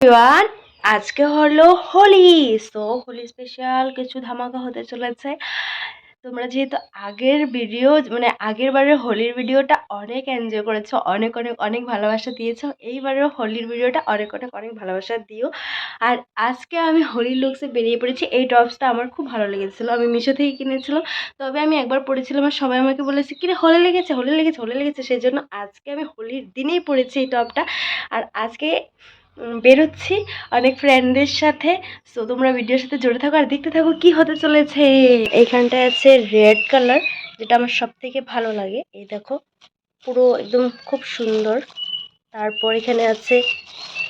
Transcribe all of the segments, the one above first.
Everyone আজকে হলো Holi. So Holi special কিছু ধামাকা হতে চলেছে। তোমরা যেহেতু আগের ভিডিও মানে আগের বারের হোলির ভিডিওটা অনেক এনজয় করেছ, অনেক অনেক অনেক ভালোবাসা দিয়েছ, এইবারের হোলির ভিডিওটা অনেক অনেক অনেক ভালোবাসা দিও। আর আজকে আমি হোলির লুকসে বেরিয়ে পড়েছি, এই টপসটা আমার খুব ভালো লেগেছিলো, আমি মিশো থেকে কিনেছিলাম, তবে আমি একবার পড়েছিলাম আর সবাই আমাকে বলেছে, কিরে, হোলি লেগেছে হোলি লেগেছে হোলি লেগেছে, সেই জন্য আজকে আমি হোলির দিনেই পড়েছি এই টপটা আর আজকে বেরোচ্ছি। অনেক ফ্রেন্ডদের সাথে। সো তোমরা ভিডিওর সাথে জুড়ে থাকো আর দেখতে থাকো কি হতে চলেছে। এইখানটায় আছে রেড কালার যেটা আমার সব থেকে ভালো লাগে। এই দেখো, পুরো একদম খুব সুন্দর। তারপর এখানে আছে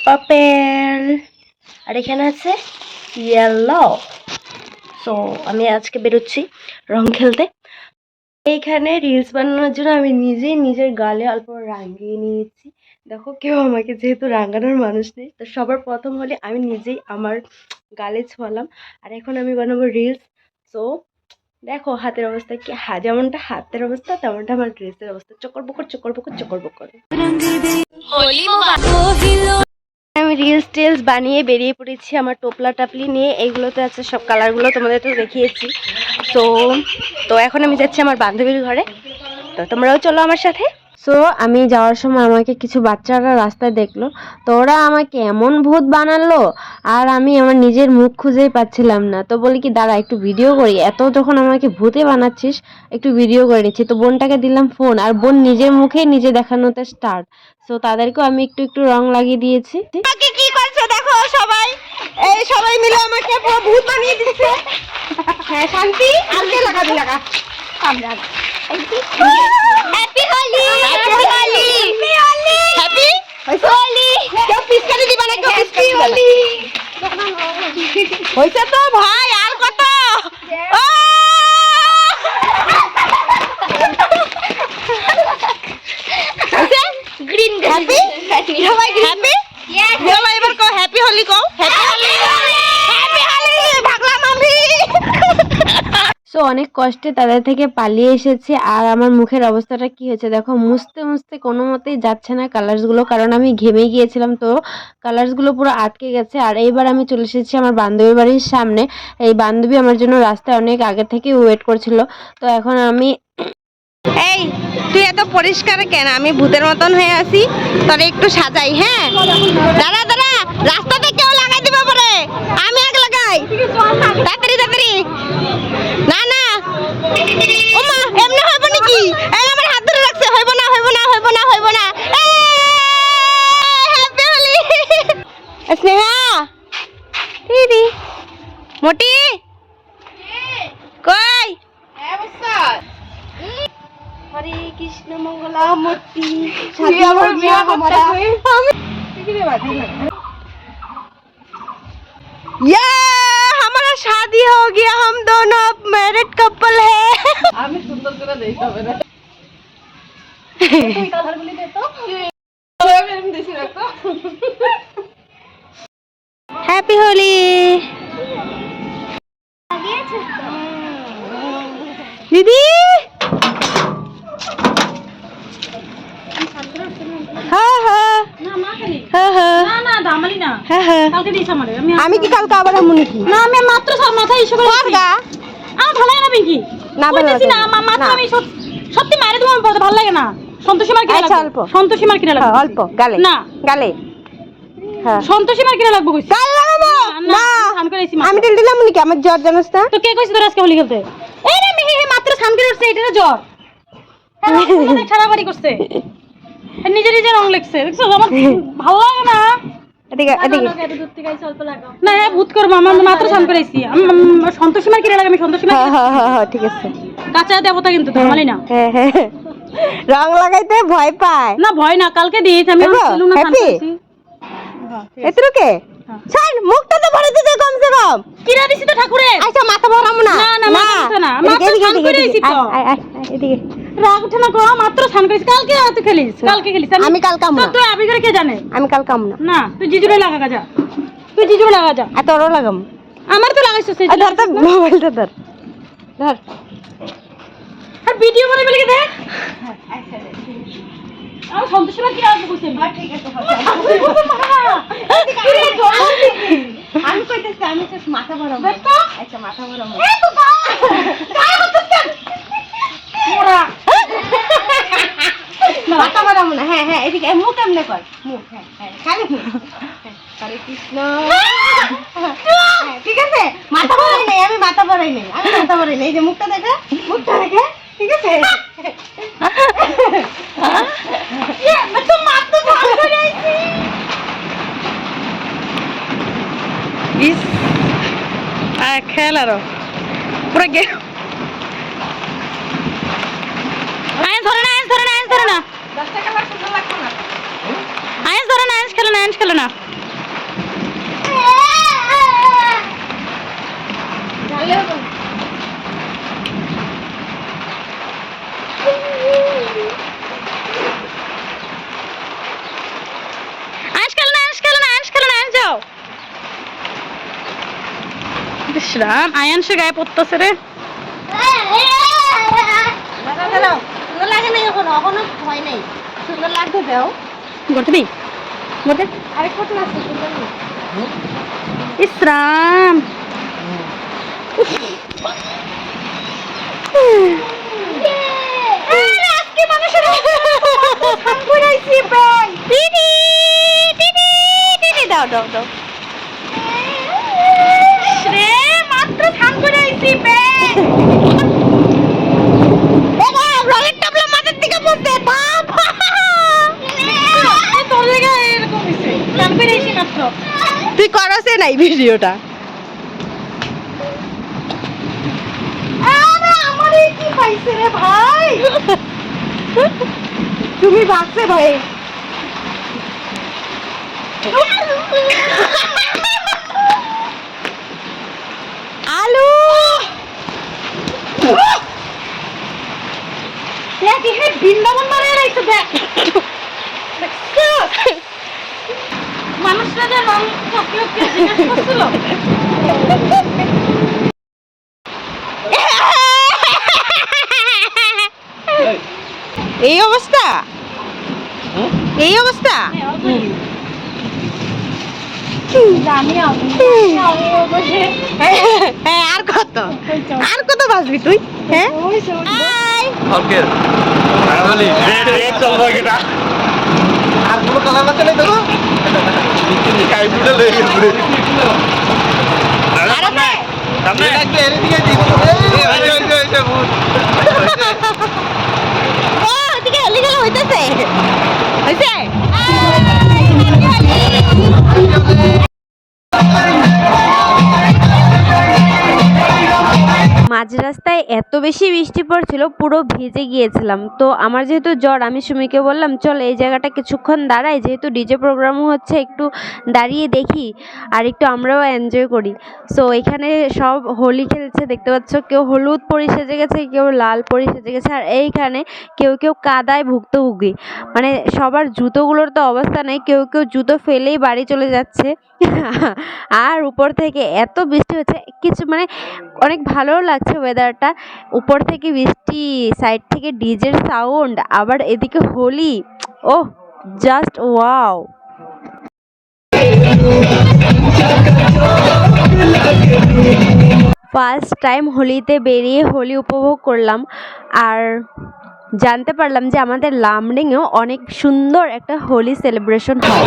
পাপেল আর এখানে আছে ইয়েলো সো আমি আজকে বেরোচ্ছি রং খেলতে। এইখানে রিলস বানানোর জন্য আমি নিজেই নিজের গালে অল্প রাঙিয়ে নিয়েছি। দেখো কেউ আমাকে যেহেতু রাঙানোর মানুষ নেই তো সবার প্রথম হলে আমি নিজেই আমার গালে ছোঁয়ালাম আর এখন আমি বানাবো রিলস সো দেখো হাতের অবস্থা কি? হা যেমনটা হাতের অবস্থা তেমনটা আমার ড্রেসের অবস্থা। চকর বকর চকর বকর চকর বকর। আমি রিলস টিলস বানিয়ে বেরিয়ে পড়েছি আমার টোপলা টাপলি নিয়ে। এইগুলোতে আছে সব কালারগুলো তোমাদের তো দেখিয়েছি। তো তো এখন আমি যাচ্ছি আমার বান্ধবীর ঘরে। তো তোমরাও চলো আমার সাথে। সো আমি যাওয়ার সময় আমাকে কিছু বাচ্চারা রাস্তায় দেখল। তো ওরা আমাকে এমন ভূত বানালো আর আমি আমার নিজের মুখ খুঁজেই পাচ্ছিলাম না। তো বলি কি দাঁড়া একটু ভিডিও করি। এত যখন আমাকে ভূতে বানাচ্ছিস একটু ভিডিও করে নিচ্ছি। তো বোনটাকে দিলাম ফোন আর বোন নিজের মুখেই নিজে দেখানোতে স্টার্ট সো তাদেরকেও আমি একটু একটু রং লাগিয়ে দিয়েছি। কি করছে দেখো সবাই? এই সবাই মিলে আমাকে পুরো ভূত বানিয়ে দিচ্ছে। হ্যাঁ শান্তি। লাগা happy Holi happy Holi happy Holi কেউ পিচকারি দিবা না কেউ পিচকারি হোলি হইছে তো ভাই আর কত? ও! হইছে? হ্যাপি হ্যাপি এবার happy Holi happy Holi happy Holi ভাগলাম আমি সো অনেক কষ্টে তাদের থেকে পালিয়ে এসেছি। আর আমার মুখের অবস্থাটা কি হয়েছে? দেখো, মুছতে মুছতে কোনো মতেই যাচ্ছে না কালার্সগুলো কারণ আমি ঘেমে গিয়েছিলাম তো কালার্সগুলো পুরো আটকে গেছে। আর এইবার আমি চলে এসেছি আমার বান্ধবীর বাড়ির সামনে। এই বান্ধবী আমার জন্য রাস্তায় অনেক আগে থেকে ওয়েট করছিল। তো এখন আমি এই, তুই এত পরিষ্কার কেন? আমি ভূতের মতন হয়ে আছি। তোরে একটু সাজাই হ্যাঁ? দাঁড়া দাঁড়া। রাস্তাতে কেউ আমি এক লাগাই। তাড়াতাড়ি তাড়াতাড়ি। না না। ওমা এমনি হইব নাকি? এই আমার হাত ধরে রাখছে। হইব না হইব না হইব না হইব না। হ্যাপি হোলি। স্নেহা দিদি। মোটি। কই? হরে কৃষ্ণ মঙ্গলা মূর্তি সাথে আমার বিয়া আমরা ये हमारा शादी हो गया हम दोनों अब मैरिड कपल है আমি সুন্দর করে দেই তবে না তুই কালারগুলি দে তো আমি এরকম দিছি দেখো हैप्पी होली না? হ্যাঁ হ্যাঁ। কালকে দিস আমারে। আমি আমি কি কালকে আবার এমন কি না আমি মাত্র সব মাথায় ইস্যু করে দিছি। আমার ভালো লাগে না পিঙ্কি। না, ভালো লাগে না না। মা- মাত্র আমি সত্যি মারে তোমার বলতে ভালো লাগে না। সন্তোষী মার কিনা আচ্ছা, লাগবে। অল্প। সন্তোষী মার কিনা লাগবে। অল্প। গালে। না। গালে। হ্যাঁ। সন্তোষী মার কিনা লাগবে কইছি। গালে লাগাবো? না না করে এসেছি আমি। তেল দিলাম নাকি? আমার জ্বর জানোস না? তো কে কইছে তোর আজকে হোলি খেলতে? এই রে মেহে মাত্র করে উঠছে এটা জ্বর। হ্যাঁ, বাড়ি করছে। হ্যাঁ, নিজে নিজে রং লেগছে দেখছ আমার ভালো লাগে না। এদিকে এদিকে। না হ্যাঁ ভূত করব আমার মাত্র স্নান করেছি আমি আমি- সন্তোষী মার কিনে লাগে আমি সন্তোষী মার হ্যাঁ হ্যাঁ হ্যাঁ হ্যাঁ ঠিক আছে। কাঁচা দেবতা কিন্তু থামালি না। হ্যাঁ হ্যাঁ রং লাগাইতে ভয় পায়। না ভয় না কালকে দিয়েছি আমি দেখো, সেলুনে স্নান happy? করেছি। এতটুকে? হ্যাঁ। ছাড় মুখটা তো ভরে দিতে কমসে কম। কিরা দিছি তো ঠাকুরে আচ্ছা মাথা ভরামু না। না, না, মাথা না। স্নান তো। এদিকে। রাগ উঠে না গো মাত্র স্নান করেছি। কালকে তুই খেলিস? কালকে খেলিস? আমি কাল কাম তুই আবি করে কে জানে? আমি কাল কাম না। না তুই জিজুরে লাগা যা। তুই জিজুরে লাগা যা। এত ওরও লাগাম। আমার তো লাগাইছিস সেই আর ধর তো মোবাইলটা ধর। ধর। আর ভিডিও করে বলি দেখ আমি সন্তোষী কি আসবে বুঝছি ঠিক আছে আমি কইতেছি আমি তো মাথা বড় আচ্ছা মাথা বড় মাথা বড় না। হ্যাঁ হ্যাঁ এদিকে মুখ এমনি কর? মুখ হ্যাঁ হ্যাঁ খালি মুখ। হ্যাঁ, হরে কৃষ্ণ হ্যাঁ, ঠিক আছে? মাথা বড়াই নেই আমি মাথা বড়াই নেই আমি মাথা বড়াই নেই। যে মুখটা দেখে মুখটা দেখে ঠিক আছে? খেল আরও। পুরো গে আয়েস ধরে না আয়েস ধরে না। আয়েস ধরে না আয়েস খেলে না আয়েস খেলে না ঝালে হবে না। আয়েস খেলে না আয়েস খেলে না আয়েস খেলে না আয়েস যাও। বিশ্রাম আয়ানসের গায়ে পড়তেছে রে। এখনও এখনও ভয় নেই। সুন্দর লাগবে দেও দি গড়তে আরেক কত আছে সুন্দর ইসরাম। দিদি দাও দাও দাও রে মাত্র থাম করে আইছি বে বাবা রঙের টাবলা মাথার দিকে পড়ছে থাম তোর লেগে এরকম হইছে থাম করে আইছি মাত্র তুই করছে নাই ভিডিওটা। ভাই? তুমি ভাগছে ভাই। আলু। দেখ এখানে বৃন্দাবন মারা রয়েছে দেখ। মানুষরা যে রং এই অবস্থা? এই অবস্থা? হ্যাঁ আর কত? আর কত বাজবি তুই? হ্যাঁ? আর কোনো কালার না চলে দেখো। কাই বুড়ে মাঝ রাস্তায় এত বেশি বৃষ্টি পড়ছিল, পুরো ভিজে গিয়েছিলাম। তো আমার যেহেতু জ্বর, আমি সুমিকে বললাম, চল এই জায়গাটা কিছুক্ষণ দাঁড়াই, যেহেতু ডিজে প্রোগ্রামও হচ্ছে, একটু দাঁড়িয়ে দেখি আর একটু আমরাও এনজয় করি। সো এখানে সব হোলি খেলছে, দেখতে পাচ্ছ, কেউ হলুদ পরি সেজে গেছে, কেউ লাল পরি সেজে গেছে, আর এইখানে কেউ কেউ কাদায় ভুক্তভোগী। মানে সবার জুতোগুলোর তো অবস্থা নেই, কেউ কেউ জুতো ফেলেই বাড়ি চলে যাচ্ছে। আর উপর থেকে এত বৃষ্টি হচ্ছে, কিছু মানে অনেক ভালোও লাগছে ওয়েদারটা উপর থেকে বৃষ্টি সাইড থেকে ডিজের সাউন্ড আবার এদিকে Holi. Oh just wow first time হোলিতে বেরিয়ে হোলি উপভোগ করলাম। আর জানতে পারলাম যে আমাদের লামডিংয়েও অনেক সুন্দর একটা হোলি সেলিব্রেশন হয়।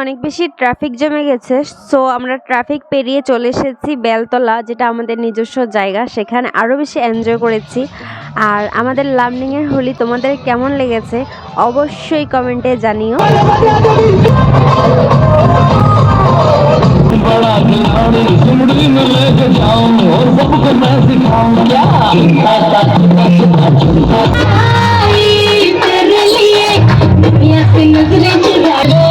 অনেক বেশি ট্রাফিক জমে গেছে সো আমরা ট্রাফিক পেরিয়ে চলে এসেছি বেলতলা যেটা আমাদের নিজস্ব জায়গা সেখানে আরও বেশি এনজয় করেছি আর আমাদের লামনিংয়ের হোলি তোমাদের কেমন লেগেছে অবশ্যই কমেন্টে জানিও बड़ा खिलाड़ी सुमड़ी में लेके जाऊं और सबको मैं सिखाऊं क्या तेरे लिए दुनिया से नजरें चुरा देने जाओ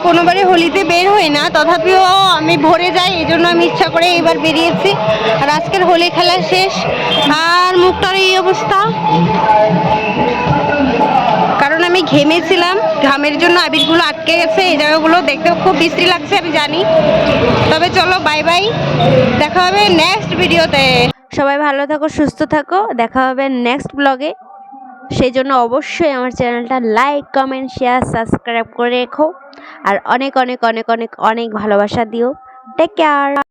কোনোবারে হোলিতে বের হয় না, তথাপিও আমি ভোরে যাই এই জন্য আমি ইচ্ছা করে এবার বেরিয়েছি। আর আজকের হোলি খেলা শেষ। আর মুখটার এই অবস্থা। আমি ঘেমেছিলাম, ঘামের জন্য আবিরগুলো আটকে গেছে, এই জায়গাগুলো দেখতে খুব বিশ্রী লাগছে, আমি জানি। তবে চলো বাই বাই দেখা হবে নেক্সট ভিডিওতে সবাই ভালো থাকো, সুস্থ থাকো। দেখা হবে নেক্সট ব্লগে সেই জন্য অবশ্যই আমার চ্যানেলটা লাইক কমেন্ট শেয়ার সাবস্ক্রাইব করে রেখো। আর অনেক অনেক অনেক অনেক অনেক ভালোবাসা দিও। Take care